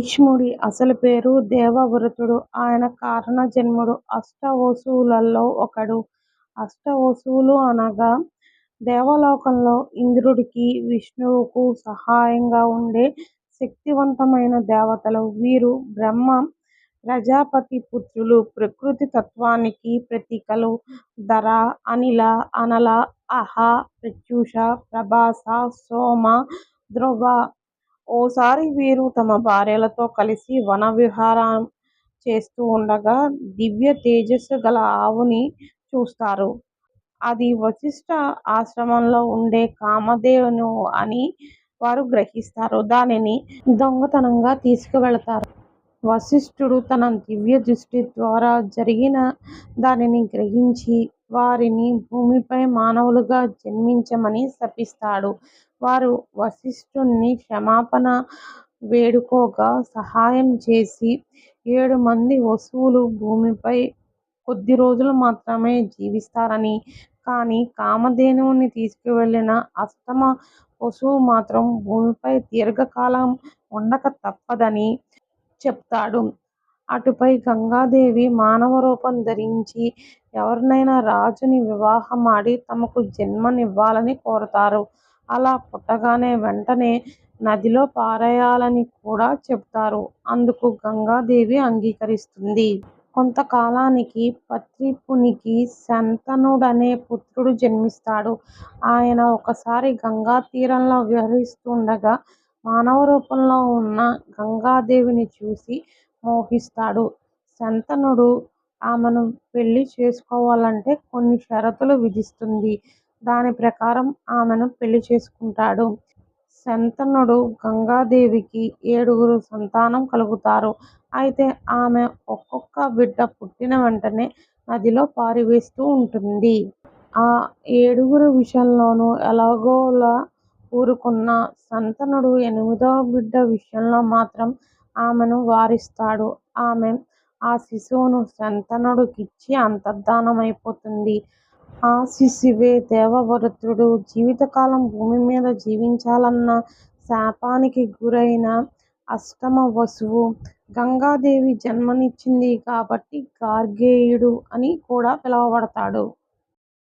భీష్ముడి అసలు పేరు దేవవ్రతుడు. ఆయన కారణ జన్ముడు అష్ట వసువులలో ఒకడు. అష్టవసువులు అనగా దేవలోకంలో ఇంద్రుడికి, విష్ణువుకు సహాయంగా ఉండే శక్తివంతమైన దేవతలు. వీరు బ్రహ్మ ప్రజాపతి పుత్రులు. ప్రకృతి తత్వానికి ప్రతీకలు. ధర, అనిల, అనల, అహ, ప్రత్యూష, ప్రభాస, సోమ, ధ్రువ. ఓసారి వీరు తమ భార్యలతో కలిసి వన విహారం చేస్తూ ఉండగా దివ్య తేజస్సు గల ఆవుని చూస్తారు. అది వశిష్ఠ ఆశ్రమంలో ఉండే కామదేవును అని వారు గ్రహిస్తారు. దానిని దొంగతనంగా తీసుకువెళతారు. వశిష్ఠుడు తన దివ్య దృష్టి ద్వారా జరిగిన దానిని గ్రహించి వారిని భూమిపై మానవులుగా జన్మించమని శపిస్తాడు. వారు వశిష్ఠుణ్ణి క్షమాపణ వేడుకోగా సహాయం చేసి ఏడు మంది వసువులు భూమిపై కొద్ది రోజులు మాత్రమే జీవిస్తారని, కానీ కామధేనువుని తీసుకువెళ్ళిన అష్టమ వసువు మాత్రం భూమిపై దీర్ఘకాలం ఉండక తప్పదని చెప్తాడు. అటుపై గంగాదేవి మానవరూపం ధరించి ఎవరినైనా రాజుని వివాహమాడి తమకు జన్మనివ్వాలని కోరతారు. అలా పుట్టగానే వెంటనే నదిలో పారేయాలని కూడా చెబుతారు. అందుకు గంగాదేవి అంగీకరిస్తుంది. కొంతకాలానికి పత్రిపునికి శంతనుడనే పుత్రుడు జన్మిస్తాడు. ఆయన ఒకసారి గంగా తీరంలో విహరిస్తుండగా మానవరూపంలో ఉన్న గంగాదేవిని చూసి మోహిస్తాడు. శంతనుడు ఆమెను పెళ్ళి చేసుకోవాలంటే కొన్ని షరతులు విధిస్తుంది. దాని ప్రకారం ఆమెను పెళ్ళి చేసుకుంటాడు. శంతనుడు గంగాదేవికి ఏడుగురు సంతానం కలుగుతారు. అయితే ఆమె ఒక్కొక్క బిడ్డ పుట్టిన వెంటనే నదిలో పారివేస్తూ ఉంటుంది. ఆ ఏడుగురు విషయంలోనూ ఎలాగోలా ఊరుకున్న శంతనుడు ఎనిమిదవ బిడ్డ విషయంలో మాత్రం ఆమెను వారిస్తాడు. ఆమె ఆ శిశువును శంతనుడికిచ్చి అంతర్ధానమైపోతుంది. ఆశిస్సివే దేవవ్రతుడు. జీవితకాలం భూమి మీద జీవించాలన్న శాపానికి గురైన అష్టమ వసువు. గంగాదేవి జన్మనిచ్చింది కాబట్టి గార్గేయుడు అని కూడా పిలువబడతాడు.